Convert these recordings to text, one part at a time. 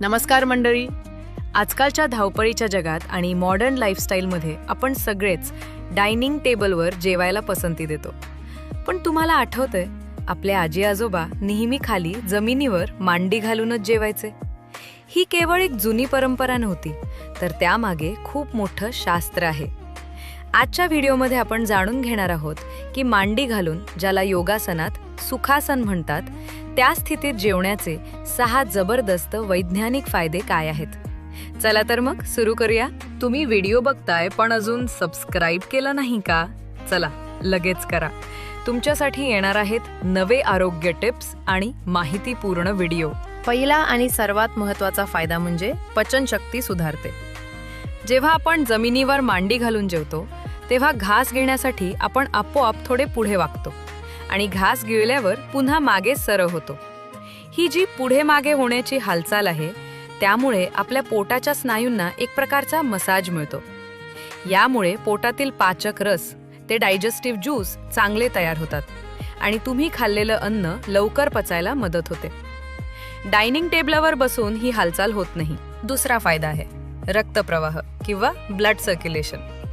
नमस्कार मंडळी. आजकालच्या धावपळीच्या जगात आणि मॉडर्न लाईफस्टाईलमध्ये आपण सगळेच डायनिंग टेबलवर जेवायला पसंती देतो. पण तुम्हाला आठवतंय आपले आजी आजोबा नेहमी खाली जमिनीवर मांडी घालूनच जेवायचे? ही केवळ एक जुनी परंपरा नव्हती तर त्यामागे खूप मोठं शास्त्र आहे. आजच्या व्हिडिओमध्ये आपण जाणून घेणार आहोत की मांडी घालून ज्याला योगासनात सुखासन म्हणतात त्या स्थितीत जेवण्याचे सहा जबरदस्त वैज्ञानिक फायदे काय आहेत? चला तर मग सुरू करूया. तुम्ही व्हिडिओ बघताय पण अजून सबस्क्राईब केलं नाही का? चला लगेच करा. तुमच्यासाठी येणार आहेत नवे आरोग्य टिप्स आणि माहितीपूर्ण व्हिडिओ. पहिला आणि सर्वात महत्त्वाचा फायदा म्हणजे पचनशक्ती सुधारते. जेव्हा आपण जमिनीवर मांडी घालून जेवतो तेव्हा घास घेण्यासाठी आपण आपोआप थोडे पुढे वागतो. आणि घास गिळल्यावर पुन्हा मागे सरळ होतो. ही जी पुढे मागे होण्याची हालचाल आहे त्यामुळे आपल्या पोटाच्या स्नायूंना एक प्रकारचा मसाज मिळतो. यामुळे पोटातील पाचक रस ते डायजेस्टिव्ह ज्यूस चांगले तयार होतात आणि तुम्ही खाल्लेलं अन्न लवकर पचायला मदत होते. डायनिंग टेबलावर बसून ही हालचाल होत नाही. दुसरा फायदा आहे रक्तप्रवाह किंवा ब्लड सर्क्युलेशन.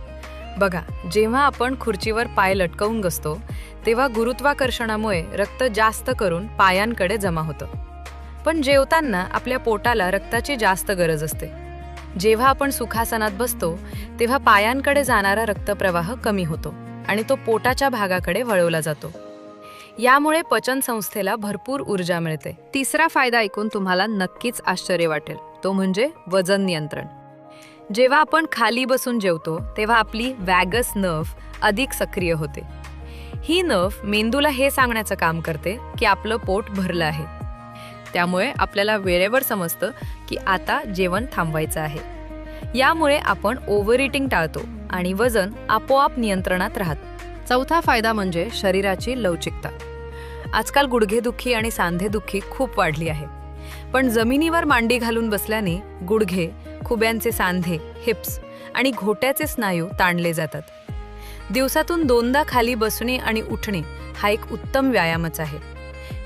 बघा जेव्हा आपण खुर्चीवर पाय लटकवून बसतो तेव्हा गुरुत्वाकर्षणामुळे रक्त जास्त करून पायांकडे जमा होतं. पण जेवताना आपल्या पोटाला रक्ताची जास्त गरज असते. जेव्हा आपण सुखासनात बसतो तेव्हा पायांकडे जाणारा रक्तप्रवाह कमी होतो आणि तो पोटाच्या भागाकडे वळवला जातो. यामुळे पचन संस्थेला भरपूर ऊर्जा मिळते. तिसरा फायदा ऐकून तुम्हाला नक्कीच आश्चर्य वाटेल. तो म्हणजे वजन नियंत्रण. जेव्हा आपण खाली बसून जेवतो तेव्हा आपली वॅगस नर्व अधिक सक्रिय होते. ही नर्व मेंदूला हे सांगण्याचं काम करते की आपलं पोट भरलं आहे. त्यामुळे आपल्याला वेळेवर समजतं की आता जेवण थांबवायचं आहे. यामुळे आपण ओव्हर इटिंग टाळतो आणि वजन आपोआप नियंत्रणात राहत. चौथा फायदा म्हणजे शरीराची लवचिकता. आजकाल गुडघेदुखी आणि सांधेदुखी खूप वाढली आहे. पण जमिनीवर मांडी घालून बसल्याने गुडघे खुब्यांचे सांधे हिप्स आणि घोट्याचे स्नायू ताणले जातात. दिवसातून दोनदा खाली बसणे आणि उठणे हा एक उत्तम व्यायामच आहे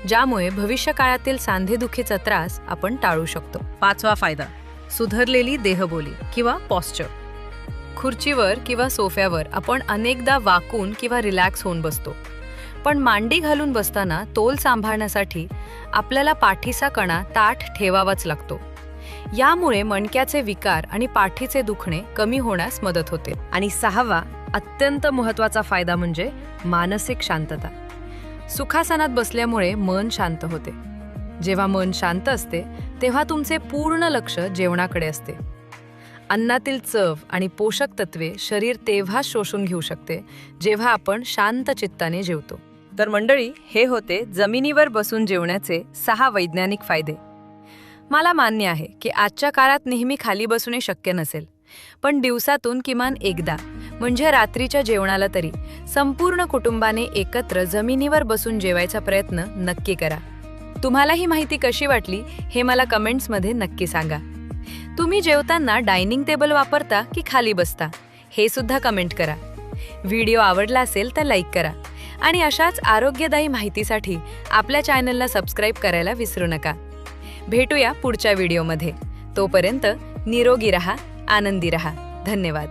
ज्यामुळे भविष्य काळातील सांधेदुखीचा त्रास आपण टाळू शकतो. पाचवा फायदा सुधारलेली देहबोली किंवा पॉस्चर खुर्चीवर किंवा सोफ्यावर आपण अनेकदा वाकून किंवा रिलॅक्स होऊन बसतो. पण मांडी घालून बसताना तोल सांभाळण्यासाठी आपल्याला पाठीचा कणा ताठ ठेवावाच लागतो. यामुळे मणक्याचे विकार आणि पाठीचे दुखणे कमी होण्यास मदत होते. आणि सहावा अत्यंत महत्त्वाचा फायदा म्हणजे मानसिक शांतता. सुखासनात बसल्यामुळे मन शांत होते. जेव्हा मन शांत असते तेव्हा तुमचे पूर्ण लक्ष जेवणाकडे असते. अन्नातील चव आणि पोषक तत्वे शरीर तेव्हा शोषून घेऊ शकते जेव्हा आपण शांत चित्ताने जेवतो. तर मंडळी हे होते जमिनीवर बसून जेवण्याचे सहा वैज्ञानिक फायदे. मला मान्य आहे की आजच्या काळात नेहमी खाली बसणे शक्य नसेल पण दिवसातून किमान एकदा म्हणजे रात्रीच्या जेवणाला तरी संपूर्ण कुटुंबाने एकत्र जमिनीवर बसून जेवायचा प्रयत्न नक्की करा. तुम्हाला ही माहिती कशी वाटली हे मला कमेंट्समध्ये नक्की सांगा. तुम्ही जेवताना डायनिंग टेबल वापरता की खाली बसता हे सुद्धा कमेंट करा. व्हिडिओ आवडला असेल तर लाईक करा. आणि अशाच आरोग्यदायी माहितीसाठी आपल्या चॅनलला सबस्क्राईब करायला विसरू नका. भेटूया पुढच्या व्हिडिओमध्ये. तोपर्यंत निरोगी रहा आनंदी रहा. धन्यवाद.